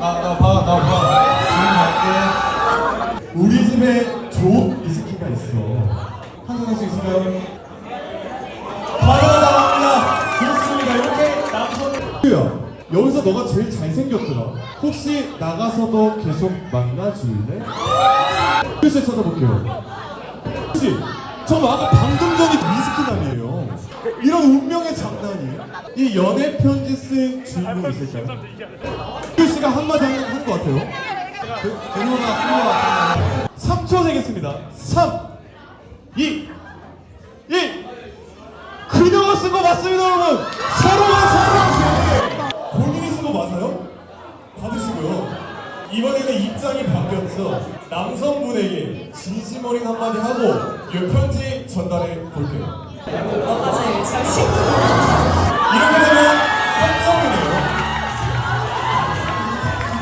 나나봐나봐 우리 집에 조 위스키가 있어 한잔 할수 있을까요? 바로 나갑니다 좋습니다 이렇게 남성 야 여기서 너가 제일 잘생겼더라 혹시 나가서도 계속 만나줄래? 글쎄 쳐다볼게요 혹시 저 아까 방금 위스키남이에요 이런 운명의 장난이 이 연애 편지 쓴 주인공 있을까요? 규 씨가 한마디 하는 것 같아요. 쓴것 같아요 3초 세겠습니다. 3 2 1 그녀가 쓴 거 맞습니다 여러분. 서로가 서로한테 본인이 쓴 거 맞아요? 받으시고요. 이번에는 입장이 바뀌었죠 남성분에게 진심 어린 한마디 하고 이 편지 전달해 볼게요 너